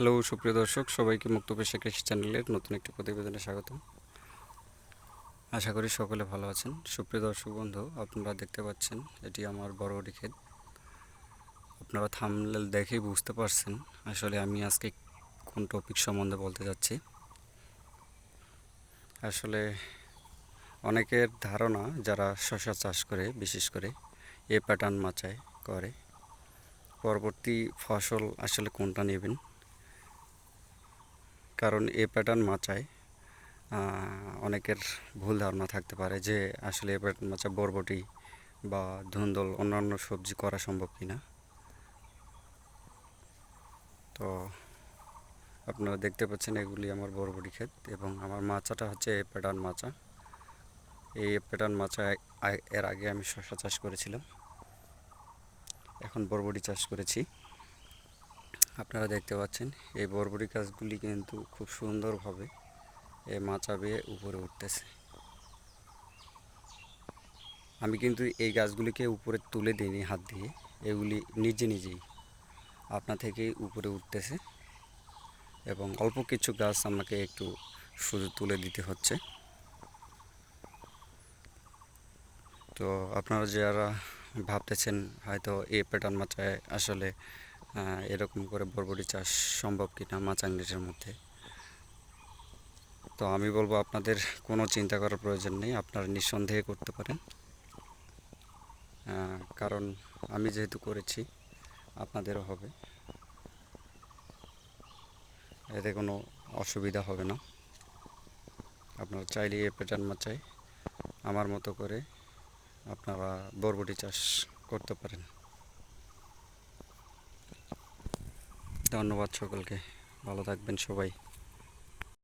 Hello সুপ্রিয় দর্শক, সবাইকে মুক্ত পেশা কৃষি চ্যানেলের নতুন একটি প্রতিবেদনে স্বাগত আশা করি সকলে ভালো আছেন। সুপ্রিয় দর্শক বন্ধু, আপনারা দেখতে পাচ্ছেন, এটি আমার বড়বড়ি ক্ষেত। আপনারা থামলেল দেখেই বুঝতে পারছেন, আসলে আমি আজকে কোন টপিক সম্বন্ধে বলতে যাচ্ছি। আসলে অনেকের ধারণা, যারা শশা চাষ করে, বিশেষ করে এ প্যাটার্ন মাচায় করে, পরবর্তী ফসল আসলে কোনটা নেবেন? কারণ এ প্যাটার্ন মাচায় অনেকের ভুল ধারণা থাকতে পারে যে আসলে এ প্যাটার্ন মাচা বরবটি বা ধুন্দল অন্যান্য সবজি করা সম্ভব কিনা। তো আপনারা দেখতে পাচ্ছেন এগুলি আমার বরবটি ক্ষেত এবং আমার মাচাটা হচ্ছে এ প্যাটার্ন মাচা। এই প্যাটার্ন মাচা এর আগে আমি শসা চাষ করেছিলাম। এখন বরবটি চাষ করেছি। আপনারা দেখতে পাচ্ছেন, এই বরবরি গাছগুলি কিন্তু খুব সুন্দরভাবে এই মাচা বেয়ে উপরে উঠতেছে। আমি কিন্তু এই গাছগুলিকে উপরে তুলে দিইনি হাত দিয়ে, এগুলি নিজে নিজেই আপনা থেকেই উপরে উঠতেছে এবং অল্প কিছু গাছ আমাকে একটু শুধু তুলে দিতে হচ্ছে। তো আপনারা যারা ভাবতেছেন হয়তো এই প্যাটার্ন মাচায় আসলে এরকম করে বরবটি চাষ সম্ভব কিনা মাচাংলিটের মধ্যে? তো আমি বলব আপনাদের কোনো চিন্তা করার প্রয়োজন নেই, আপনারা নিঃসন্দেহে করতে পারেন। কারণ আমি যেহেতু করেছি, আপনাদেরও হবে। এতে কোনো অসুবিধা হবে না। আপনারা চাইলে এ প্যাটার্ন মাচায় আমার মতো করে আপনারা বরবটি চাষ করতে পারেন। ধন্যবাদ সকলকে। ভালো থাকবেন সবাই।